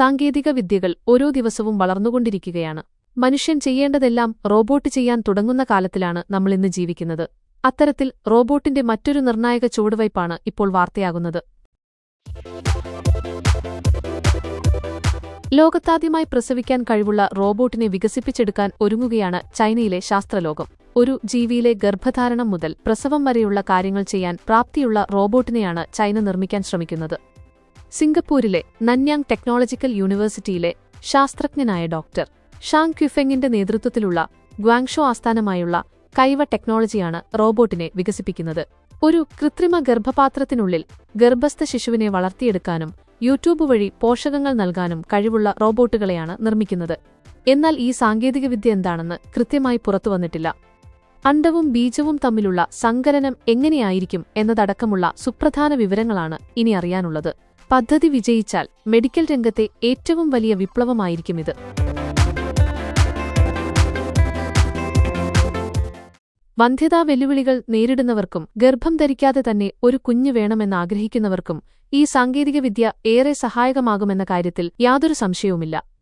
സാങ്കേതിക വിദ്യകൾ ഓരോ ദിവസവും വളർന്നുകൊണ്ടിരിക്കുകയാണ്. മനുഷ്യൻ ചെയ്യേണ്ടതെല്ലാം റോബോട്ട് ചെയ്യാൻ തുടങ്ങുന്ന കാലത്തിലാണ് നമ്മളിന്ന് ജീവിക്കുന്നത്. അത്തരത്തിൽ റോബോട്ടിന്റെ മറ്റൊരു നിർണായക ചുവടുവയ്പ്പാണ് ഇപ്പോൾ വാർത്തയാകുന്നത്. ലോകത്താദ്യമായി പ്രസവിക്കാൻ കഴിവുള്ള റോബോട്ടിനെ വികസിപ്പിച്ചെടുക്കാൻ ഒരുങ്ങുകയാണ് ചൈനയിലെ ശാസ്ത്രലോകം. ഒരു ജീവിയിലെ ഗർഭധാരണം മുതൽ പ്രസവം വരെയുള്ള കാര്യങ്ങൾ ചെയ്യാൻ പ്രാപ്തിയുള്ള റോബോട്ടിനെയാണ് ചൈന നിർമ്മിക്കാൻ ശ്രമിക്കുന്നത്. സിംഗപ്പൂരിലെ നന്യാങ് ടെക്നോളജിക്കൽ യൂണിവേഴ്സിറ്റിയിലെ ശാസ്ത്രജ്ഞനായ ഡോക്ടർ. ഷാങ് ക്യുഫെങ്ങിന്റെ നേതൃത്വത്തിലുള്ള ഗ്വാങ്ഷോ ആസ്ഥാനമായുള്ള കൈവ ടെക്നോളജിയാണ് റോബോട്ടിനെ വികസിപ്പിക്കുന്നത്. ഒരു കൃത്രിമ ഗർഭപാത്രത്തിനുള്ളിൽ ഗർഭസ്ഥ ശിശുവിനെ വളർത്തിയെടുക്കാനും യൂട്യൂബ് വഴി പോഷകങ്ങൾ നൽകാനും കഴിവുള്ള റോബോട്ടുകളെയാണ് നിർമ്മിക്കുന്നത്. എന്നാൽ ഈ സാങ്കേതികവിദ്യ എന്താണെന്ന് കൃത്യമായി പുറത്തുവന്നിട്ടില്ല. അണ്ടവും ബീജവും തമ്മിലുള്ള സങ്കലനം എങ്ങനെയായിരിക്കും എന്നതടക്കമുള്ള സുപ്രധാന വിവരങ്ങളാണ് ഇനി അറിയാനുള്ളത്. പദ്ധതി വിജയിച്ചാൽ മെഡിക്കൽ രംഗത്തെ ഏറ്റവും വലിയ വിപ്ലവമായിരിക്കും ഇത്. വന്ധ്യതാ വെല്ലുവിളികൾ നേരിടുന്നവർക്കും ഗർഭം ധരിക്കാതെ തന്നെ ഒരു കുഞ്ഞ് വേണമെന്നാഗ്രഹിക്കുന്നവർക്കും ഈ സാങ്കേതികവിദ്യ ഏറെ സഹായകമാകുമെന്ന കാര്യത്തിൽ യാതൊരു സംശയവുമില്ല.